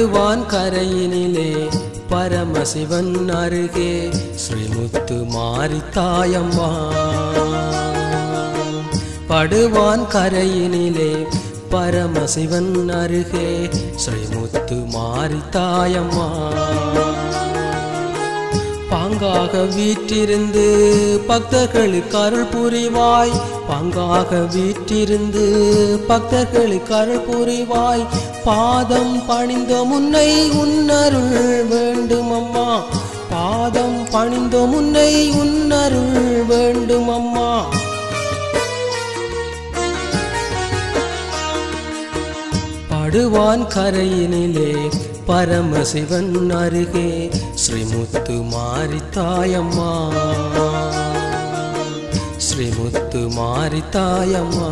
படுவான் கரையினிலே பரமசிவன் அருகே ஸ்ரீமுத்து மாரி தாயம்மா படுவான் கரையினிலே பரமசிவன் அருகே ஸ்ரீமுத்து மாரி தாயம்மா பாங்காக வீற்றிருந்து பக்தர்களுக்கு அருள் புரிவாய். பாங்காக வீற்றிருந்து பக்தர்களுக்கு அருள் புரிவாய். பாதம் பணிந்த முன்னை உன்னருள் வேண்டும் அம்மா பாதம் பணிந்த முன்னை உன்னருள் வேண்டும் அம்மா படுவான் கரையினிலே பரமசிவன் அருகே ஸ்ரீமுத்து மாரி தாயம்மா ஸ்ரீமுத்து மாரி தாயம்மா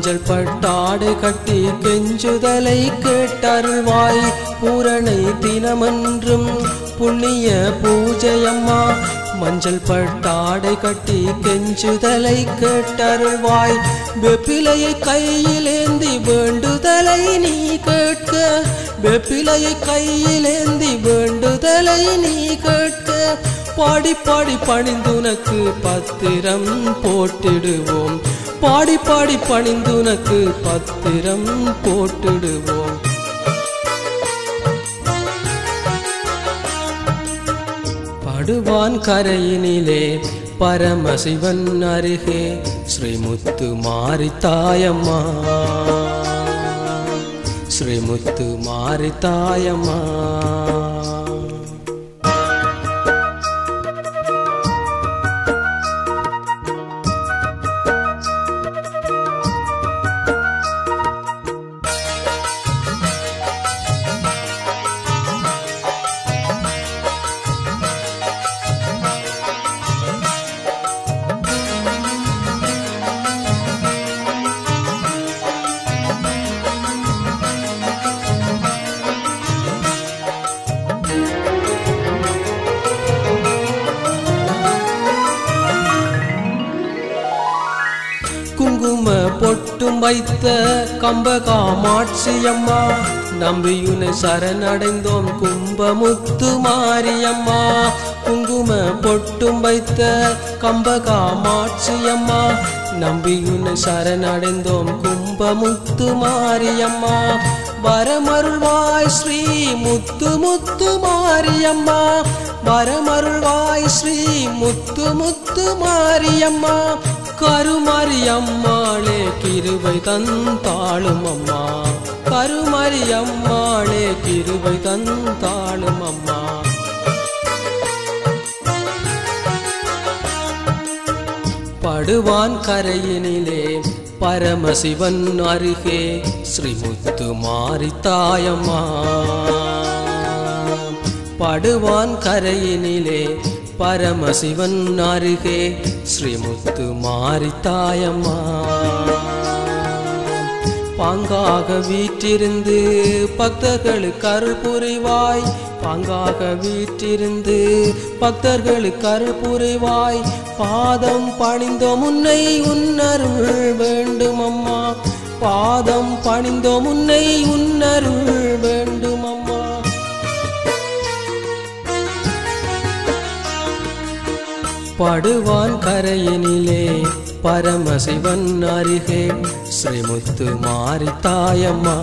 மஞ்சள் பட்டாடு கட்டி கெஞ்சுதலை கேட்டருள்வாய். பூரணை தினமன்றும் புண்ணிய பூஜையம்மா. மஞ்சள் பட்டாடை கட்டி கெஞ்சுதலை கேட்டருள்வாய். வெப்பிலையை கையிலேந்தி வேண்டுதலை நீ கேட்க. வெப்பிலையை கையிலேந்தி வேண்டுதலை நீ கேட்க. பாடி பாடி பணிந்துனக்கு பத்திரம் போட்டிடுவோம். பாடி பாடி பணிந்துனக்கு பத்திரம் போட்டுடுவோம். படுவான் கரையினிலே பரமசிவன் அருகே ஸ்ரீமுத்து மாரி தாயம்மா ஸ்ரீமுத்து மாரி தாயம்மா குங்கும பொட்டும் வைத்த கம்ப காமாட்சி அம்மா நம்பியுனை சரணடைந்தோம் கும்பமுத்து மாரியம்மா. குங்கும பொட்டும் வைத்த கம்ப காமாட்சி அம்மா நம்பியுனை சரணடைந்தோம் கும்பமுத்து மாரியம்மா. வரமருள்வாய் ஸ்ரீ முத்து முத்து மாரியம்மா. வரமருள்வாய் ஸ்ரீ முத்து முத்து மாரியம்மா. கருமறி அம்மாளே கிருவை தந்தாளும் அம்மா. கருமறி அம்மாளே கிருவை தந்தாளும் அம்மா. படுவான் கரையினிலே பரமசிவன் அருகே ஸ்ரீமுத்து மாரி தாயம்மா படுவான் கரையினிலே பரமசிவன் அருகே ஸ்ரீமுத்து மாரித்தாயம்மா. பாங்காக வீற்றிருந்து பக்தர்களுக்கு அருள்புரிவாய் பாங்காக வீற்றிருந்து பக்தர்களுக்கு அருள்புரிவாய் பாதம் பணிந்தோ முன்னை உன்னருள் வேண்டும் அம்மா பாதம் பணிந்தோ முன்னை உன்னருள் வேண்டும் பாடுவான் கரையினிலே. பரமசிவன் அருகே ஸ்ரீமுத்து மாரி தாயம்மா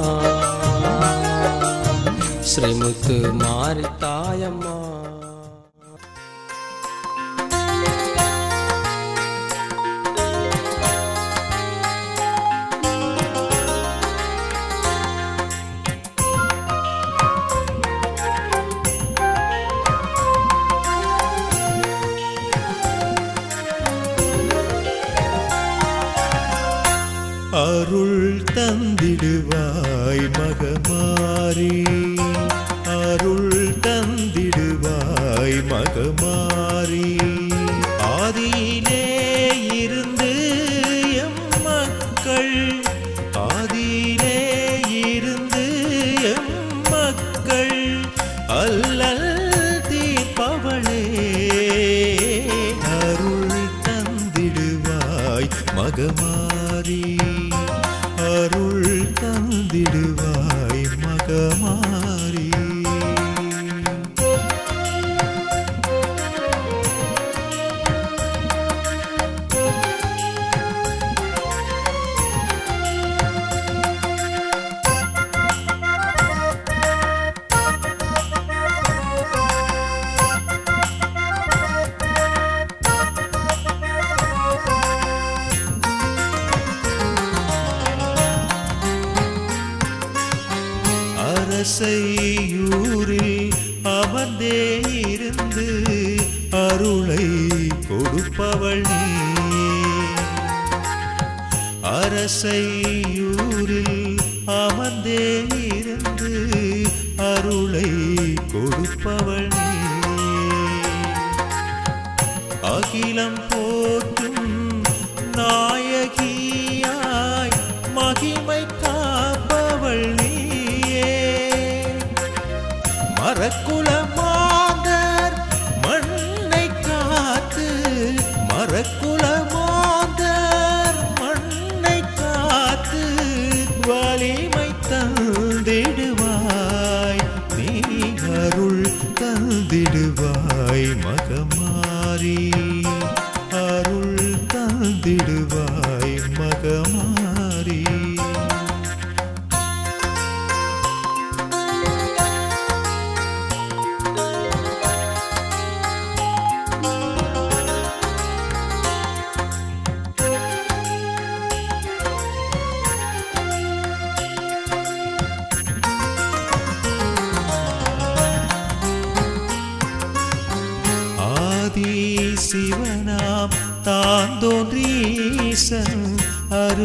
ஸ்ரீமுத்து மாரி தாயம்மா மகா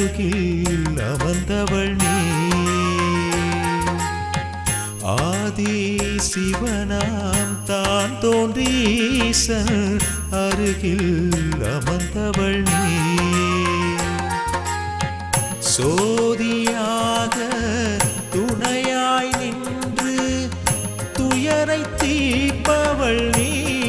அருகில் அமர்ந்தவள் நீ. ஆதி சிவனாம் தான் தோன்றீசன் அருகில் அமர்ந்தவள் நீ. சோதியாக துணையாய் நின்று துயரை தீப்பவள் நீ.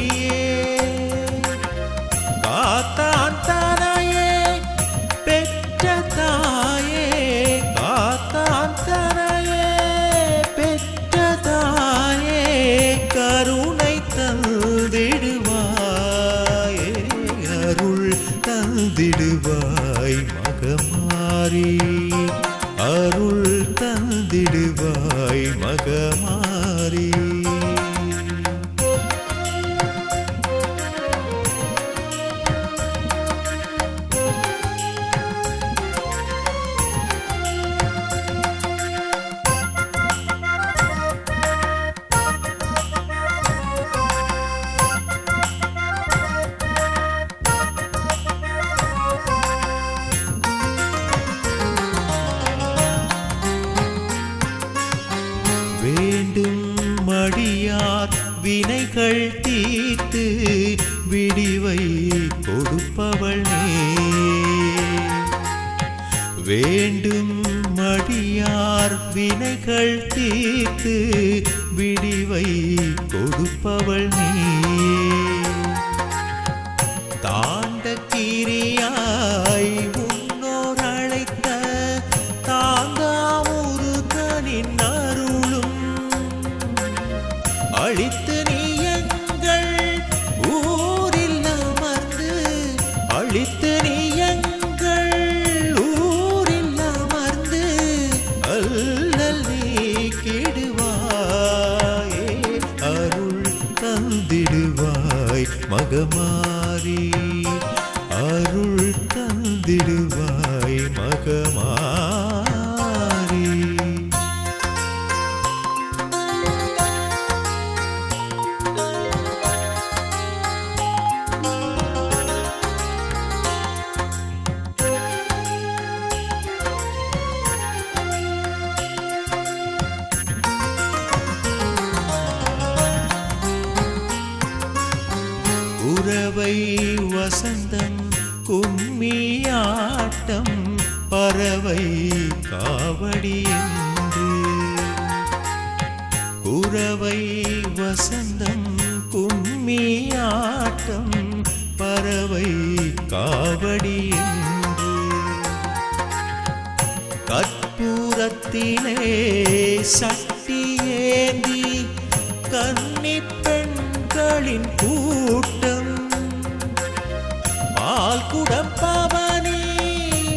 பால் குடப்பாவனே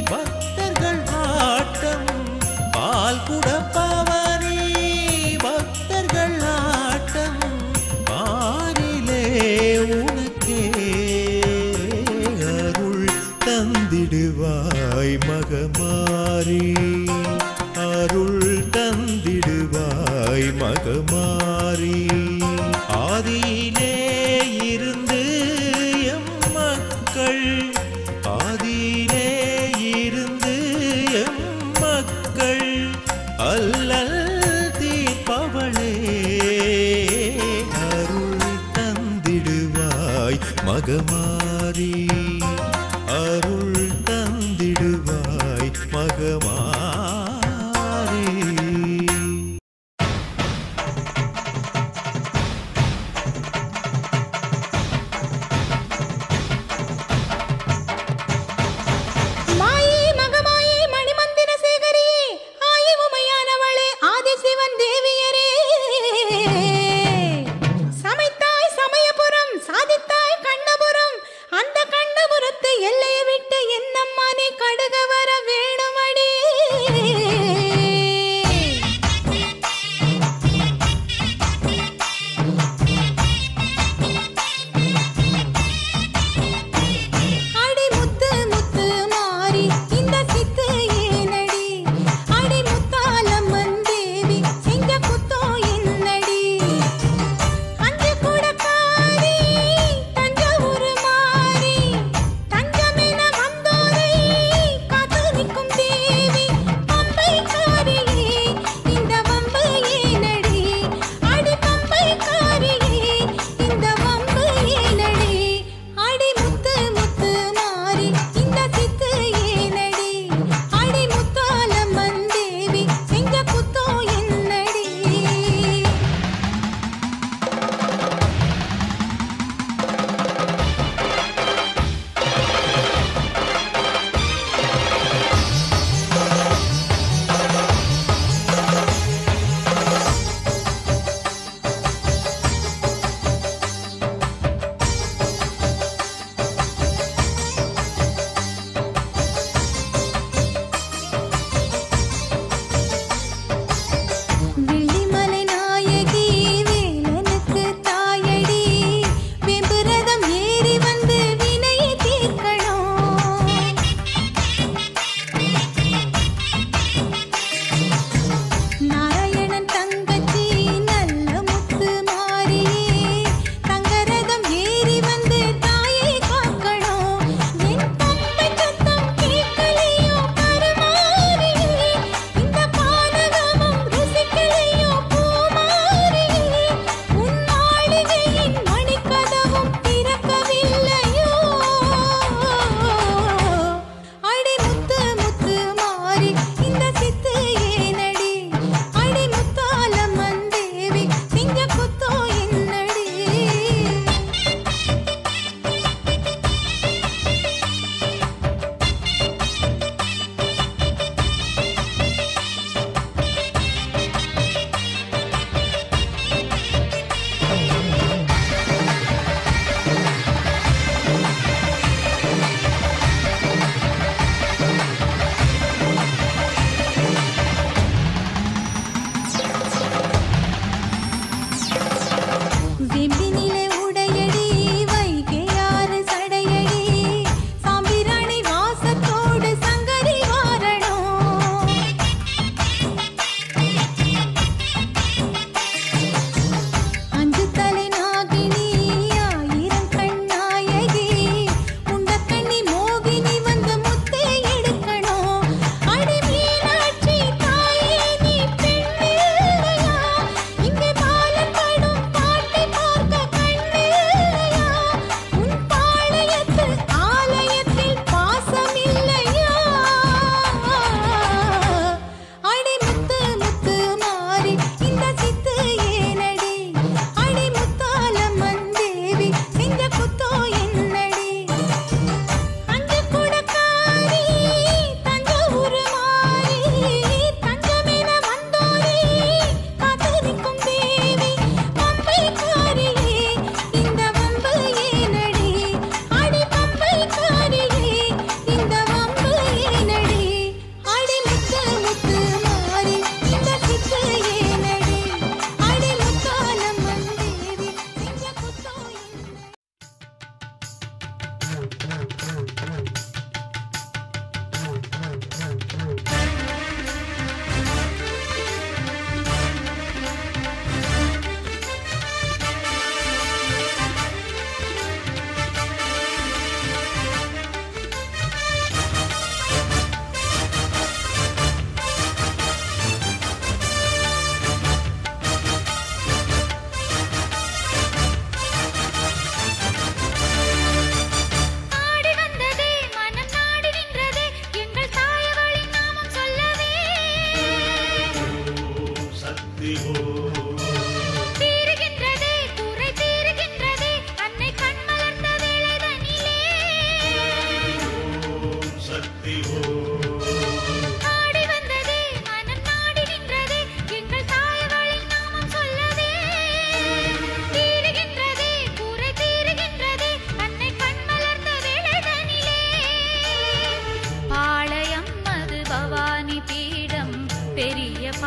பக்தர்கள் ஆட்டம். பால் குடப்பாவனே பக்தர்கள் ஆட்டம். பாரிலே உனக்கே அருள் தந்திடுவாய் மகமாரே. மகமாரி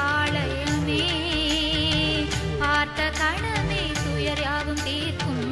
ஆலயமே பார்த்த கடமை துயர் யாவும் தீர்க்கும்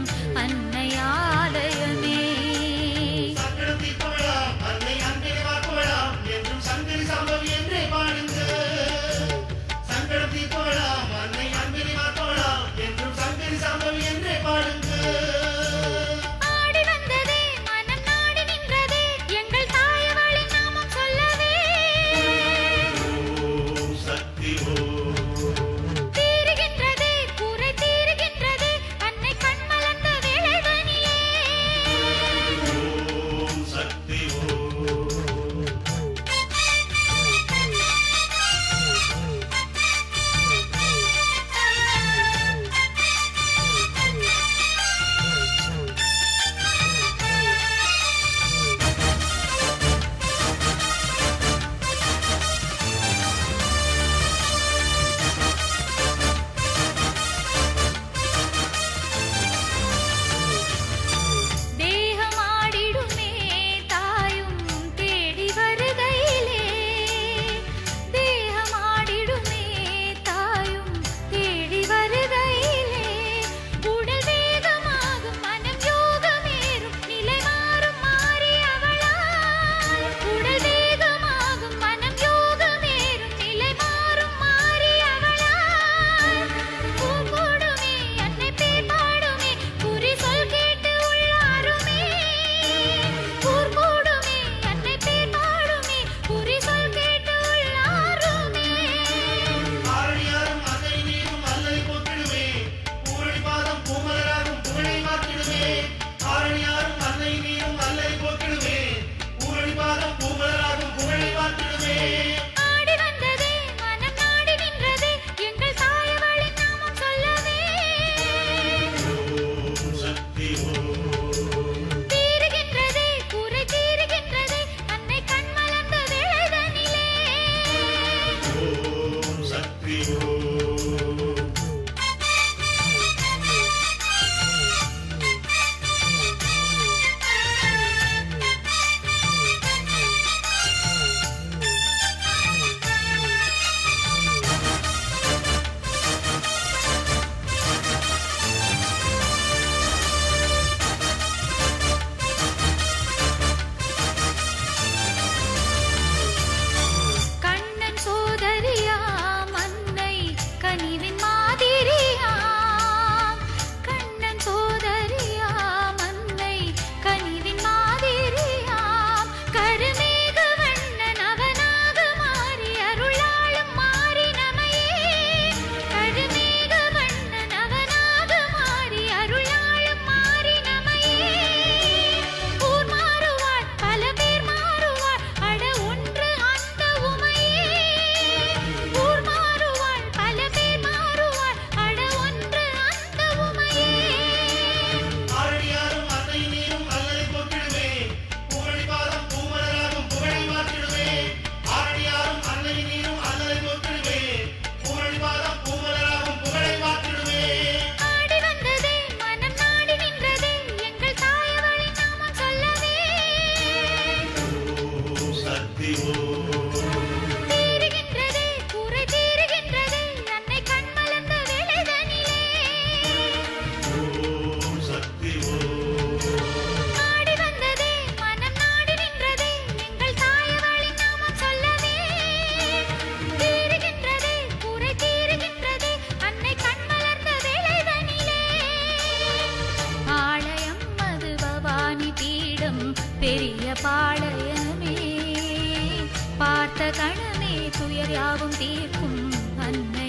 யாவும் தீர்க்கும் அன்னை